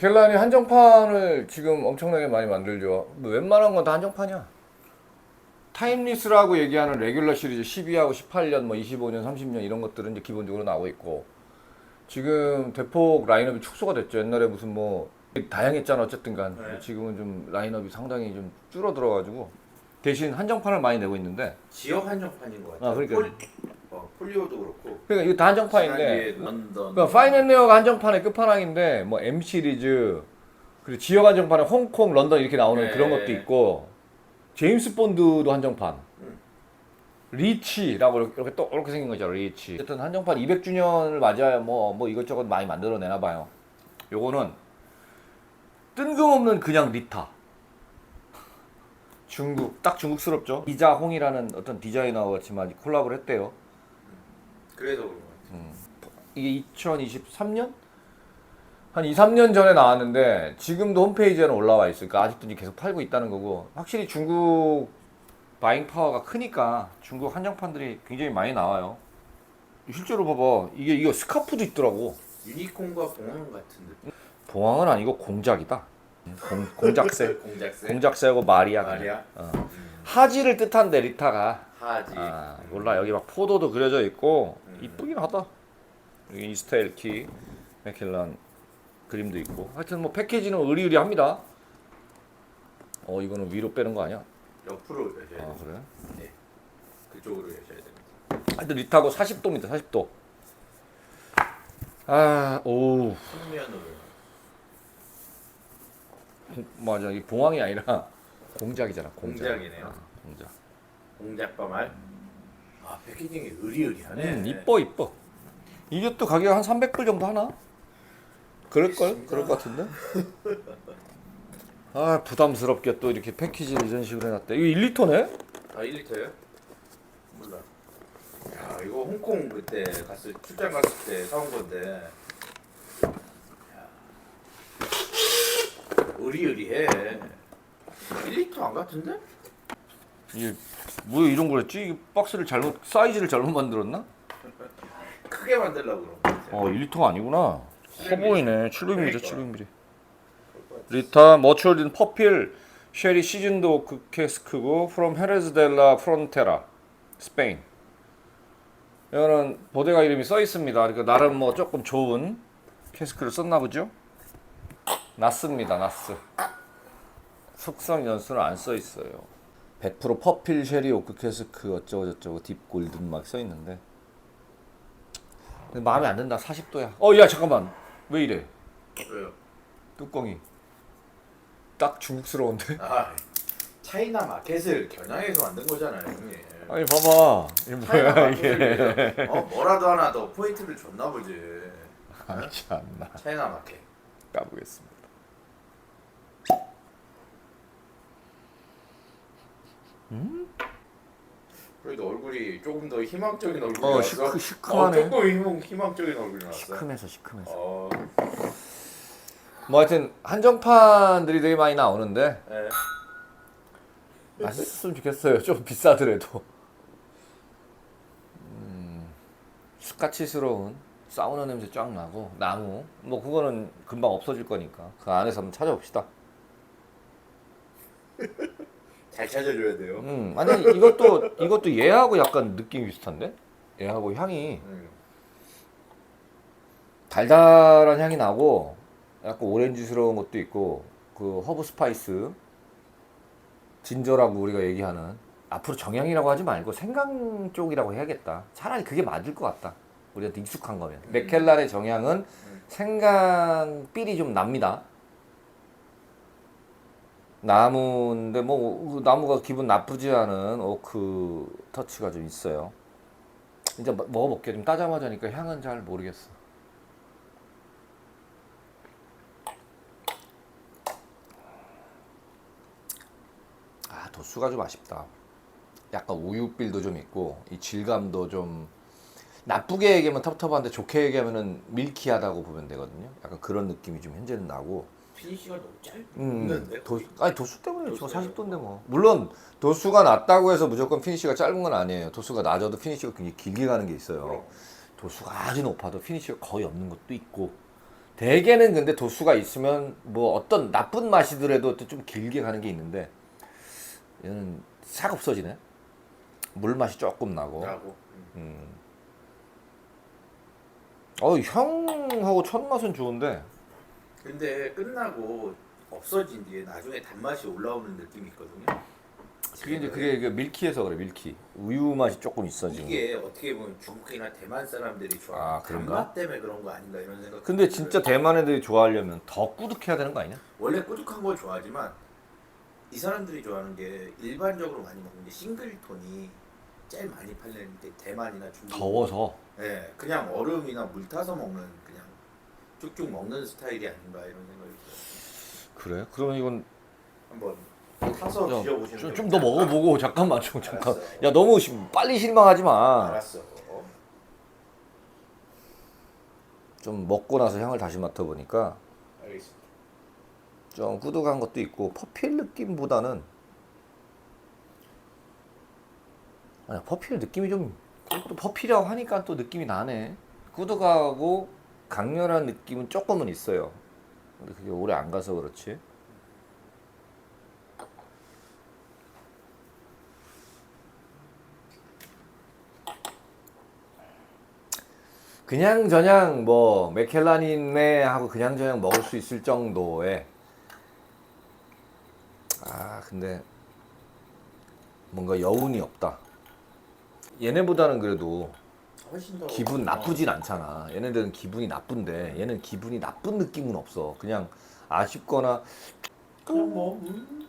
맥켈란이 한정판을 지금 엄청나게 많이 만들죠. 뭐 웬만한 건 다 한정판이야. 타임리스라고 얘기하는 레귤러 시리즈 12하고 18년, 뭐 25년, 30년 이런 것들은 이제 기본적으로 나오고 있고 지금 대폭 라인업이 축소가 됐죠. 옛날에 무슨 뭐 다양했잖아 어쨌든간 네. 지금은 좀 라인업이 상당히 좀 줄어들어가지고 대신 한정판을 많이 내고 있는데 지역 한정판인 것 같아요. 아, 그러니까. 폴, 어, 폴리오도 그렇고. 그러니까 이거 다 한정판인데 런던. 그러니까 파이낸레어가 한정판의 끝판왕인데 뭐 M 시리즈 그리고 지역 한정판에 홍콩, 런던 이렇게 나오는 네. 그런 것도 있고 제임스 본드도 한정판. 음. 리치라고 이렇게, 이렇게 또 이렇게 생긴 거죠 리치. 어쨌든 한정판 200주년을 맞아야 뭐뭐 이것저것 많이 만들어내나 봐요. 요거는 뜬금없는 그냥 리타. 중국 딱 중국스럽죠. 이자홍이라는 어떤 디자이너와 같이 많이 콜라보를 했대요. 그래서 그런 것 같아요. 이게 2023년? 한 2, 3년 전에 나왔는데 지금도 홈페이지에는 올라와 있으니까 아직도 계속 팔고 있다는 거고 확실히 중국 바잉 파워가 크니까 중국 한정판들이 굉장히 많이 나와요. 실제로 봐봐 이게 이거 스카프도 있더라고. 유니콘과 봉황 같은 느낌. 봉황은 아니고 공작이다. 공, 공작새. 공작새. 공작새하고 마리아. 마리아. 어. 음, 하지를 뜻한데 리타가. 하지. 아, 몰라 여기 막 포도도 그려져 있고 음. 이쁘긴 하다. 여기 이스타일키 맥켈란 그림도 있고 하여튼 뭐 패키지는 의리의리합니다. 어 이거는 위로 빼는 거 아니야? 옆으로 여셔야 아 돼요. 그래? 네. 그쪽으로 여셔야 됩니다. 하여튼 리타고 40도입니다. 40도. 아, 오, 측면으로. 맞아. 이 봉황이 아니라 공작이잖아. 공작. 공작이네요. 아, 공작. 공작바말. 아 패키징이 의리의리하네. 음, 이뻐 이뻐. 이게 또 가격 한 300불 정도 하나? 그럴 걸? 그럴 것 같은데. 아 부담스럽게 또 이렇게 패키지를 이런 식으로 해놨대. 이거 1리터네? 아 1리터요? 몰라. 야 이거 홍콩 그때 갔을 출장 갔을 때 사온 건데. 의리의리해. 1리터 안 같은데? 이게 뭐 이런 거랬지? 이 박스를 잘못 사이즈를 잘못 만들었나? 크게 만들려고 그런 거 같아. 어 1리터가 아니구나. 커 보이네. 700ml, 그러니까. 700ml. 리타 머추얼딘 퍼필 쉐리 시즌드 오크 캐스크고 from 헤레즈 델라 프론테라 스페인. 이거는 보데가 이름이 써 있습니다. 그러니까 나름 뭐 조금 좋은 캐스크를 썼나 보죠? 나스입니다. 나스. 숙성 연수는 안 써 있어요. 100% 퍼필 쉐리 오크 캐스크 어쩌고 저쩌고 딥 골든 막 써 있는데 근데 마음에 안 든다. 40도야. 어, 야 잠깐만. 왜 이래? 왜요? 뚜껑이 딱 중국스러운데? 아 차이나 마켓을 겨냥해서 만든 거잖아요, 형님. 아니 봐봐 이게 차이나 뭐야 마켓을 이게 위해서 어 뭐라도 하나 더 포인트를 줬나 보지. 아 참나 차이나 마켓. 까보겠습니다 그래도 얼굴이 조금 더 희망적인 얼굴이 어, 나왔어. 시크- 시크하네. 어, 조금 희망, 희망적인 얼굴이 나왔어. 시큼해서 시큼해서 어, 뭐 하여튼 한정판들이 되게 많이 나오는데 네. 맛있었으면 좋겠어요 좀 비싸더라도 음, 스카치스러운 사우나 냄새 쫙 나고 나무 뭐 그거는 금방 없어질 거니까 그 안에서 한번 찾아봅시다 잘 찾아줘야 돼요. 음, 아니 이것도 이것도 얘하고 약간 느낌이 비슷한데? 얘하고 향이 음. 달달한 향이 나고 약간 오렌지스러운 것도 있고 그 허브 스파이스 진저라고 우리가 얘기하는 앞으로 정향이라고 하지 말고 생강 쪽이라고 해야겠다. 차라리 그게 맞을 것 같다. 우리한테 익숙한 거면. 맥켈란의 정향은 생강 삘이 좀 납니다. 나무인데 뭐그 나무가 기분 나쁘지 않은 오크 터치가 좀 있어요. 이제 먹- 먹어볼게요. 좀 따자마자니까 향은 잘 모르겠어. 아 도수가 좀 아쉽다. 약간 우유빌도 좀 있고 이 질감도 좀 나쁘게 얘기하면 텁텁한데 좋게 얘기하면은 밀키하다고 보면 되거든요. 약간 그런 느낌이 좀 현재는 나고. 피니시가 너무 짧은데. 음, 도, 아니 도수 때문에 저 도수 40도인데 뭐. 물론 도수가 낮다고 해서 무조건 피니시가 짧은 건 아니에요. 도수가 낮아도 피니시가 굉장히 길게 가는 게 있어요. 도수가 아주 높아도 피니시가 거의 없는 것도 있고 대개는 근데 도수가 있으면 뭐 어떤 나쁜 맛이더라도 또좀 길게 가는 게 있는데 얘는 싹 없어지네. 물 맛이 조금 나고. 음. 음. 어 향하고 첫 맛은 좋은데 근데 끝나고 없어진 뒤에 나중에 단맛이 올라오는 느낌이 있거든요. 그게 이제 그게 그 밀키에서 그래 밀키 우유 맛이 조금 있어 지금. 이게 어떻게 보면 중국이나 대만 사람들이 아, 좋아하는 그런가? 단맛 때문에 그런 거 아닌가 이런 생각. 근데 진짜 대만 애들이 좋아하려면 더 꾸덕해야 되는 거 아니냐? 원래 꾸덕한 걸 좋아하지만 이 사람들이 좋아하는 게 일반적으로 많이 먹는 게 싱글톤이 제일 많이 팔리는데 대만이나 중국 더워서. 네, 그냥 얼음이나 물 타서 먹는 쭉쭉 먹는 스타일이 아닌가 이런 생각이 들어요. 그래? 그러면 이건 한번 타서 드셔보시면 좀더 먹어보고 잠깐만 좀 잠깐. 알았어. 야 너무 시- 빨리 실망하지 마. 알았어. 좀 먹고 나서 향을 다시 맡아보니까 알겠습니다. 좀 꾸덕한 것도 있고 퍼필 느낌보다는 아니 퍼필 느낌이 좀 또 퍼필이라고 하니까 또 느낌이 나네 꾸덕하고 강렬한 느낌은 조금은 있어요 근데 그게 오래 안 가서 그렇지 그냥 저냥 뭐 맥켈란이네 하고 그냥 저냥 먹을 수 있을 정도의 아 근데 뭔가 여운이 없다. 얘네보다는 그래도 훨씬 더 기분 나쁘진 않잖아. 얘네들은 기분이 나쁜데 얘는 기분이 나쁜 느낌은 없어. 그냥 아쉽거나 그냥 뭐 음.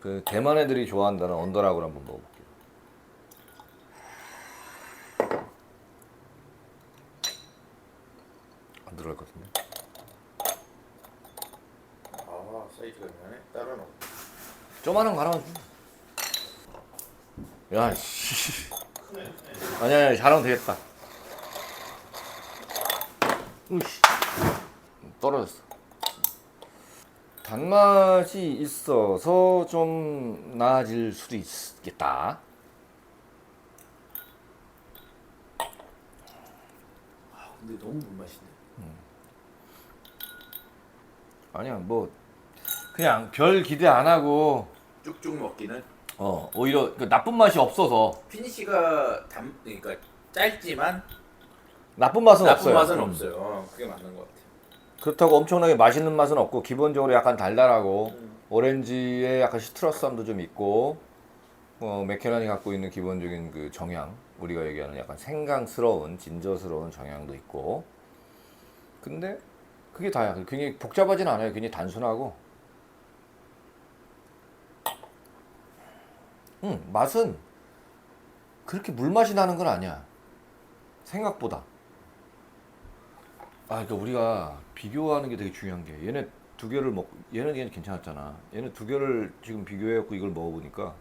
그 대만 애들이 좋아한다는 언더락을 한번 먹어볼게요. 안 들어갈 것 같은데. 아 사이즈가 있네. 따로 넣어. 조만한 거 하나만 줘. 야, 씨. 아니야, 아니야, 잘하면 되겠다. 으이씨. 떨어졌어. 단맛이 있어서 좀 나아질 수도 있겠다. 아 근데 너무 물맛이네. 아니야, 뭐 그냥 별 기대 안 하고 쭉쭉 먹기는 어 오히려 그 나쁜 맛이 없어서 피니시가 담 그러니까 짧지만 나쁜 맛은 나쁜 없어요. 맛은 음. 없어요. 어, 그게 맞는 것 같아요. 그렇다고 엄청나게 맛있는 맛은 없고 기본적으로 약간 달달하고 음. 오렌지에 약간 시트러스함도 좀 있고 어, 맥케란이 갖고 있는 기본적인 그 정향 우리가 얘기하는 약간 생강스러운 진저스러운 정향도 있고 근데 그게 다야 굉장히 복잡하진 않아요 굉장히 단순하고 음 맛은 그렇게 물맛이 나는 건 아니야 생각보다 아, 그러니까 우리가 비교하는 게 되게 중요한 게 얘네 두 개를 먹 얘는 얘는 괜찮았잖아. 얘는 두 개를 지금 비교해 갖고 이걸 먹어 보니까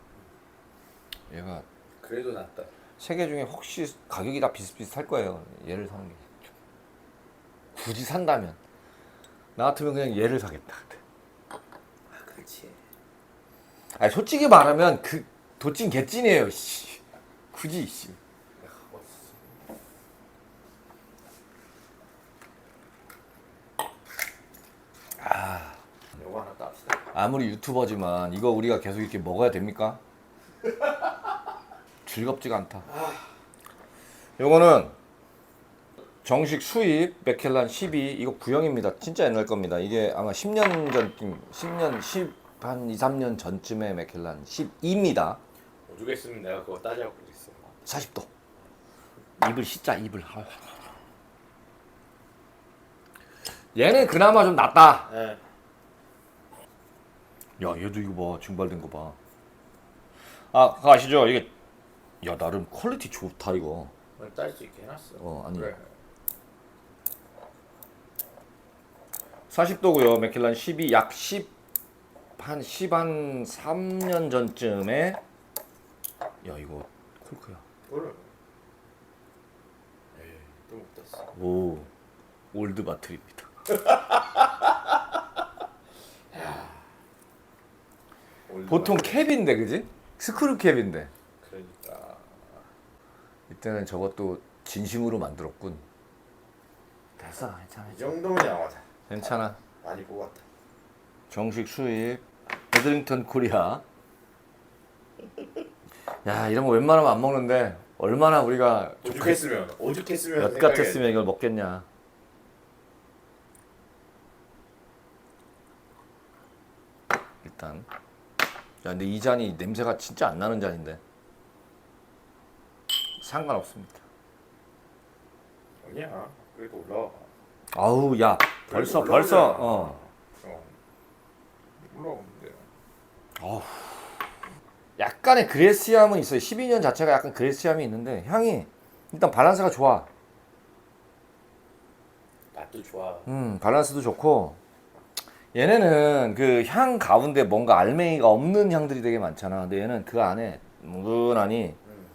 얘가 그래도 낫다. 세 개 중에 혹시 가격이 다 비슷비슷할 거예요. 얘를 사는 게 굳이 산다면 나 같으면 그냥 얘를 사겠다. 아 그렇지. 아니 솔직히 말하면 그 도찐 개찐이에요. 씨. 굳이 씨. 요거 하나 땁시다. 아무리 유튜버지만 이거 우리가 계속 이렇게 먹어야 됩니까? 즐겁지가 않다. 요거는 정식 수입 맥켈란 12 이거 구형입니다. 진짜 옛날 겁니다. 이게 아마 10년 전쯤 10년 10 한 2, 3년 전쯤에 맥켈란 12입니다. 오죽했으면 내가 그거 따져갖고 있어. 40도. 입을 씻자 입을. 아유. 얘는 그나마 좀 낫다. 네. 야 얘도 이거 봐 증발된 거 봐. 아 그거 아시죠? 이게 야 나름 퀄리티 좋다 이거. 딸수 있게 해놨어. 어, 아니. 그래. 40도고요. 맥켈란 12, 약 10, 한 10, 한 3년 전쯤에 야 이거 콜크야. 그래. 에이 또못 땄어. 오 올드 바틀입니다. 보통 캡인데 그지? 스크류 캡인데 그러니까 이때는 저것도 진심으로 만들었군. 됐어, 괜찮아. 이 정도면 양호하다. 괜찮아. 많이 뽑았다. 정식 수입 베드링턴 코리아. 야 이런 거 웬만하면 안 먹는데 얼마나 우리가 오죽했으면 오죽했으면 엿 같았으면 이걸 먹겠냐. 일단 야 근데 이 잔이 냄새가 진짜 안 나는 잔인데 상관없습니다. 아니야. 그래도 올라와. 아우 야 벌써 올라오잖아. 벌써 어 어. 올라오면 돼. 약간의 그레시함은 있어요. 12년 자체가 약간 그레시함이 있는데 향이 일단 밸런스가 좋아. 맛도 좋아. 음, 밸런스도 좋고 얘네는 그 향 가운데 뭔가 알맹이가 없는 향들이 되게 많잖아. 근데 얘는 그 안에 뭉근하니 음.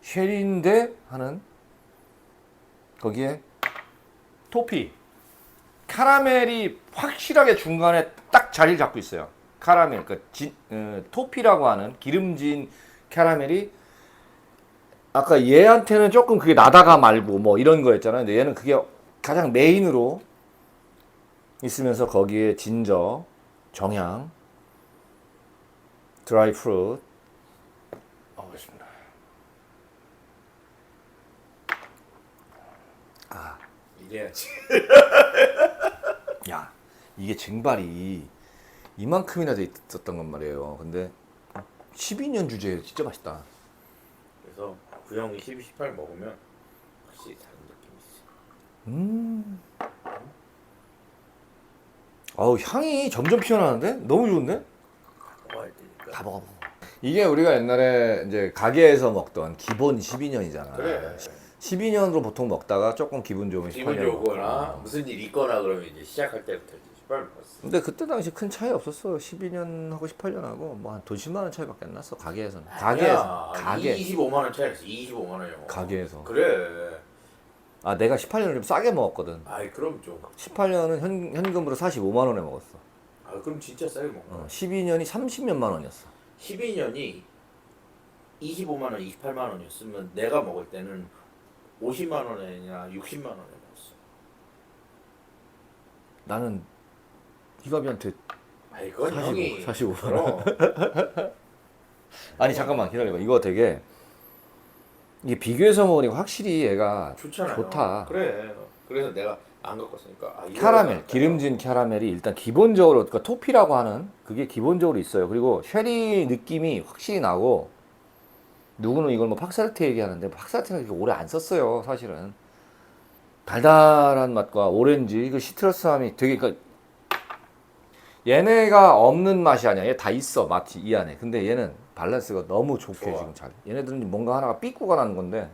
쉘인데 하는 거기에 토피 카라멜이 확실하게 중간에 딱 자리를 잡고 있어요. 카라멜, 그 진, 어, 토피라고 하는 기름진 카라멜이 아까 얘한테는 조금 그게 나다가 말고 뭐 이런 거였잖아요. 근데 얘는 그게 가장 메인으로 있으면서 거기에 진저, 정향, 드라이 프루트 먹겠습니다. 이래야지. 야, 이게 쟁발이 이만큼이나 돼 있었던 건 말이에요. 근데 12년 주제에 진짜 맛있다. 그래서 그 형이 12, 18 먹으면 확실히 다른 느낌이 있어. 음. 아우 향이 점점 피어나는데 너무 좋은데? 먹어야 되니까. 다 먹어. 이게 우리가 옛날에 이제 가게에서 먹던 기본 12년이잖아. 그래. 12년으로 보통 먹다가 조금 기분 좋으면 기분 18년 좋거나. 무슨 일 있거나 그러면 이제 시작할 때부터 이제 18 먹었어. 근데 그때 당시 큰 차이 없었어. 12년하고 18년하고 뭐 한 돈 10만 원 차이밖에 안 났어. 가게에서는. 가게에서. 가게. 25만 원 차이였어. 25만 원이요. 가게에서. 그래. 아 내가 18년을 좀 싸게 먹었거든. 아이 그럼 좀. 18년은 현, 현금으로 45만 원에 먹었어. 아 그럼 진짜 싸게 먹어. 어, 12년이 30몇만 원이었어. 12년이 25만 원, 28만 원이었으면 내가 먹을 때는 50만 원이냐 60만 원에 먹었어. 나는 희갑이한테 아이 그건 45, 형이 45만 그럼. 아니 잠깐만 기다려봐. 이거 되게 이게 비교해서 먹으니까 확실히 얘가 좋잖아요. 좋다. 그래. 그래서 내가 안 갖고 왔으니까. 아, 이거 캐러멜, 갖다 기름진 캐러멜이 일단 기본적으로 그러니까 토피라고 하는 그게 기본적으로 있어요. 그리고 쉐리 느낌이 확실히 나고 누구는 이걸 뭐 팍사르테 얘기하는데 팍사르테는 그렇게 오래 안 썼어요, 사실은. 달달한 맛과 오렌지, 그 시트러스함이 되게 그러니까 얘네가 없는 맛이 아니야. 얘 다 있어 맛이 이 안에. 근데 얘는 밸런스가 너무 좋게 좋아. 지금 잘. 얘네들은 뭔가 하나가 삐꾸가 나는 건데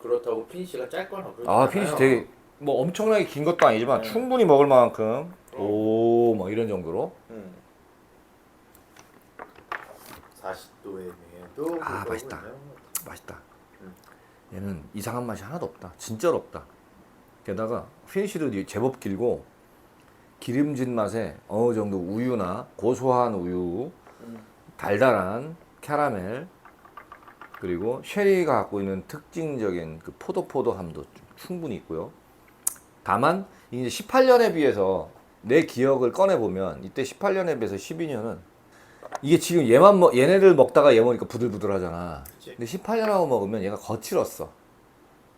그렇다고 피니시가 짧거나 그러지 아 피니시. 되게 뭐 엄청나게 긴 것도 아니지만 네. 충분히 먹을 만큼 어. 오뭐 이런 정도로 응. 40도에 매도 아, 맛있다. 맛있다. 얘는 이상한 맛이 하나도 없다. 진짜로 없다. 게다가 피니시도 제법 길고 기름진 맛에 어느 정도 우유나 고소한 우유, 음. 달달한 캐러멜 그리고 쉐리가 갖고 있는 특징적인 그 포도포도함도 좀 충분히 있고요. 다만 이제 18년에 비해서 내 기억을 꺼내 보면 이때 18년에 비해서 12년은 이게 지금 얘만 먹 얘네를 먹다가 얘 먹으니까 부들부들하잖아. 근데 18년하고 먹으면 얘가 거칠었어.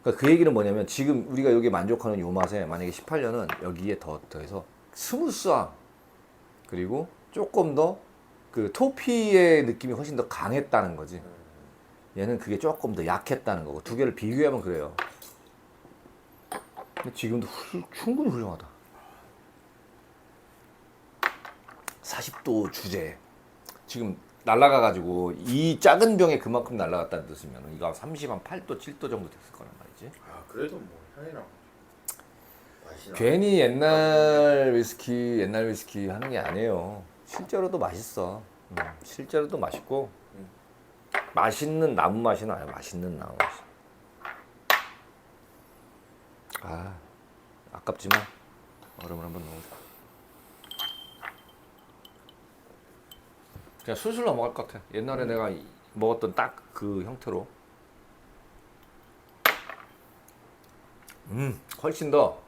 그러니까 그 얘기는 뭐냐면 지금 우리가 여기 만족하는 요 맛에 만약에 18년은 여기에 더 더해서 스무스함 그리고 조금 더 그 토피의 느낌이 훨씬 더 강했다는 거지. 얘는 그게 조금 더 약했다는 거고 두 개를 비교하면 그래요. 근데 지금도 훌- 충분히 훌륭하다. 40도 주제. 지금 날라가 가지고 이 작은 병에 그만큼 날라갔다는 뜻이면 이거 30, 한 8도, 7도 정도 됐을 거란 말이지. 아 그래도 뭐 향이랑. 괜히 옛날 위스키, 옛날 위스키 하는 게 아니에요. 실제로도 맛있어. 음, 실제로도 맛있고 음. 맛있는 나무 맛이 나요. 맛있는 나무 맛이. 아, 아깝지만 얼음을 한번 넣어줘. 그냥 술술 넘어갈 것 같아. 옛날에 내가 이- 먹었던 딱 그 형태로. 음, 훨씬 더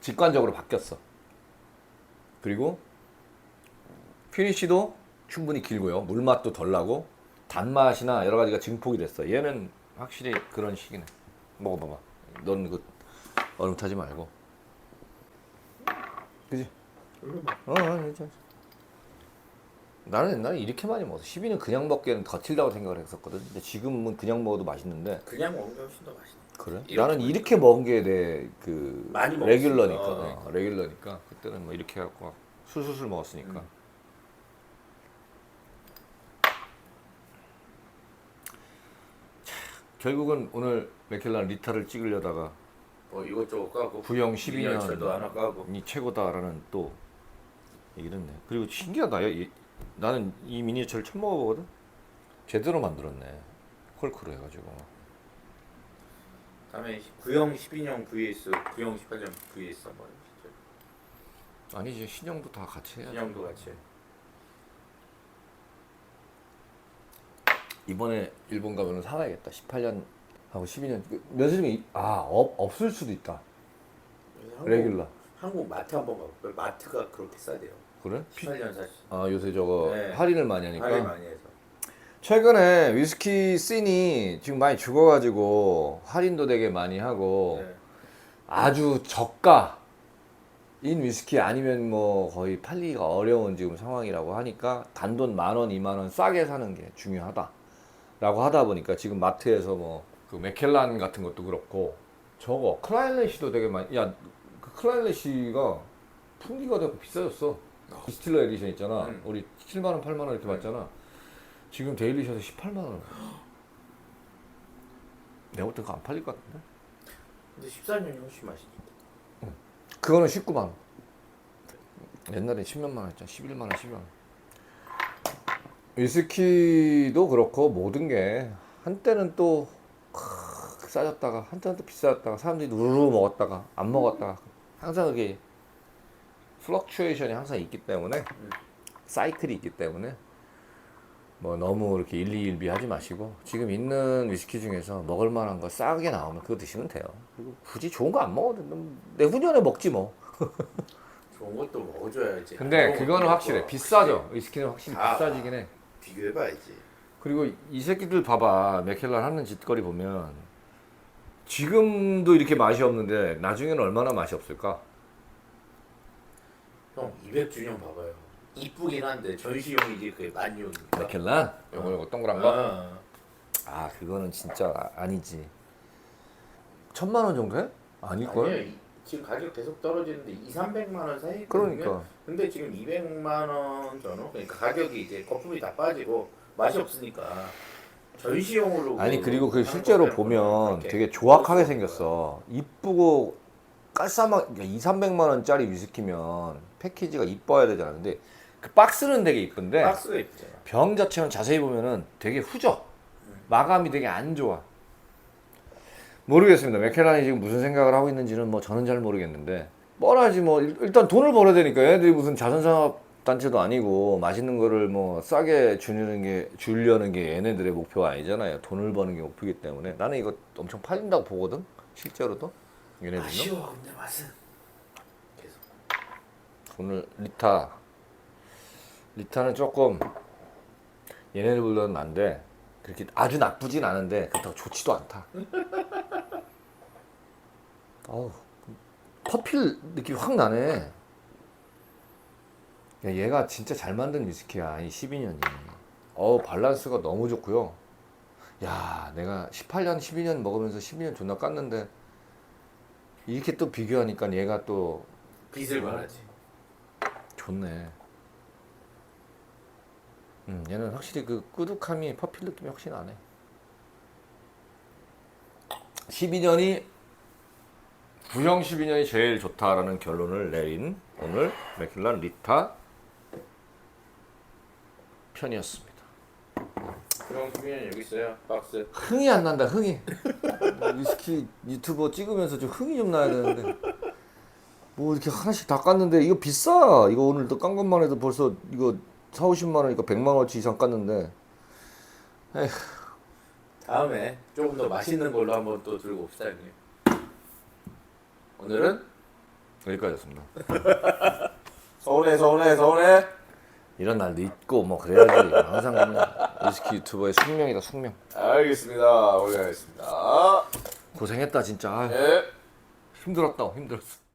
직관적으로 바뀌었어. 그리고 피니쉬도 충분히 길고요. 물맛도 덜 나고 단맛이나 여러 가지가 증폭이 됐어. 얘는 확실히 그런 식이네. 먹어봐봐. 넌 그 얼음 타지 말고. 그지? 어, 어, 괜찮아. 나는 옛날에 이렇게 많이 먹었어. 12는 그냥 먹기에는 거칠다고 생각을 했었거든. 근데 지금은 그냥 먹어도 맛있는데. 그냥 먹으면 훨씬 더 맛있네. 그래? 나는 이렇게 먹은 게 내 그 많이 먹었으니까. 레귤러니까 어, 어, 레귤러니까 그때는 뭐 이렇게 해갖고 막 술술술 먹었으니까 음. 자, 결국은 오늘 맥켈란 리타를 찍으려다가 뭐 이것저것 까고 구형 12년 철도 하나 까고 이 최고다라는 또 얘기를 했네. 그리고 신기하다. 이- 나는 이 미니어처를 처음 먹어보거든. 제대로 만들었네. 콜크로 해가지고. 다음에 구형 12년 vs 구형 18년 vs 한번 해보시죠. 아니지 신형도 다 같이 해야지. 인형도 같이. 이번에 일본 가면은 사가야겠다. 18년 하고 12년 면세점이 아 없, 없을 수도 있다. 한국, 레귤러 한국 마트 한번 가볼까요? 마트가 그렇게 싸대요. 그래? 피- 18년 사실. 아 요새 저거 네. 할인을 많이 하니까. 할인 많이 해서. 최근에 위스키 씬이 지금 많이 죽어가지고 할인도 되게 많이 하고 네. 아주 저가인 위스키 아니면 뭐 거의 팔리기가 어려운 지금 상황이라고 하니까 단돈 만 원, 이만 원 싸게 사는 게 중요하다 라고 하다 보니까 지금 마트에서 뭐 그 맥켈란 같은 것도 그렇고 저거 클라일렛이도 되게 많이 야 그 클라일렛이가 풍기가 되고 비싸졌어. 디스틸러 에디션 있잖아. 음. 우리 7만 원, 8만 원 이렇게 받잖아 지금 데일리샷에 18만 원 내가 볼 때 그거 안 팔릴 것 같은데 근데 14년이 훨씬 맛있니까. 그거는 19만 원. 옛날에 10몇만 원 했잖아. 11만 원, 12만 원. 위스키도 그렇고 모든 게 한때는 또 크, 싸졌다가 한때는 또 비싸졌다가 사람들이 누르르 먹었다가 안 먹었다가 항상 그게 플럭추에이션이 항상 있기 때문에 사이클이 있기 때문에 뭐 너무 이렇게 일리일비 하지 마시고 지금 있는 위스키 중에서 먹을 만한 거 싸게 나오면 그거 드시면 돼요. 그리고 굳이 좋은 거 안 먹어도 내후년에 먹지 뭐. 좋은 것도 먹어줘야지. 근데 그거는 확실해. 먹고 비싸죠. 위스키는 확실히 아. 비싸지긴 해. 비교해봐야지. 그리고 이 새끼들 봐봐. 맥켈란 하는 짓거리 보면 지금도 이렇게 맛이 없는데 나중에는 얼마나 맛이 없을까? 형 200주년 봐봐요. 이쁘긴 한데 전시용이지 그게 만용이니까. 맥켈란? 요거 요거 동그란 거? 아, 아 그거는 진짜 아- 아니지. 천만 원 정도 해? 아닐걸? 아니에요. 이- 지금 가격 계속 떨어지는데 2, 300만 원 사이. 그러니까. 근데 지금 200만 원 전후 그러니까 가격이 이제 거품이 다 빠지고 맛이 없으니까 전시용으로 아니 그리고 그 하는 실제로 거는 보면 그렇게 되게 조악하게 생겼어. 이쁘고 깔쌈하게 2, 300만 원짜리 위스키면 패키지가 이뻐야 되잖아. 근데 그 박스는 되게 이쁜데. 박스가 이쁘잖아. 병 자체는 자세히 보면은 되게 후져. 마감이 되게 안 좋아. 모르겠습니다. 맥켈란이 지금 무슨 생각을 하고 있는지는 뭐 저는 잘 모르겠는데 뻔하지 뭐 일- 일단 돈을 벌어야 되니까 얘네들이 무슨 자선사업 단체도 아니고 맛있는 거를 뭐 싸게 주려는 게 주려는 게 얘네들의 목표가 아니잖아요. 돈을 버는 게 목표이기 때문에 나는 이거 엄청 팔린다고 보거든. 실제로도 얘네들은 아쉬워 근데 맛은 계속 오늘 리타 리타는 조금 얘네들보다는 난데 그렇게 아주 나쁘진 않은데 그렇다고 좋지도 않다. 어우 퍼필 느낌이 확 나네. 야, 얘가 진짜 잘 만든 위스키야 이 12년이. 어우 밸런스가 너무 좋고요. 야 내가 18년 12년 먹으면서 12년 존나 깠는데 이렇게 또 비교하니까 얘가 또 빛을 어. 발하지. 좋네. 음, 얘는 확실히 그 꾸둑함이 퍼필 느낌이 훨씬 나네. 12년이 구형 12년이 제일 좋다라는 결론을 내린 오늘 맥킬란 리타 편이었습니다. 그럼 수빈이 여기 있어요. 박스. 흥이 안 난다. 흥이. 위스키 유튜버 찍으면서 좀 흥이 좀 나야 되는데. 뭐 이렇게 하나씩 다 깠는데 이거 비싸. 이거 오늘 또 깐 것만 해도 벌써 이거 4, 50만 원, 이거 100만 원어치 이상 깠는데. 다음에 조금 더 맛있는 걸로 한번 또 들고 옵시다 형님. 오늘은 여기까지였습니다. 서운해 서운해 서운해. 이런 날도 있고 뭐 그래야지 항상 그냥 위스키 유튜버의 숙명이다 숙명. 알겠습니다. 올려야겠습니다. 고생했다 진짜. 아유, 예. 힘들었다 힘들었어.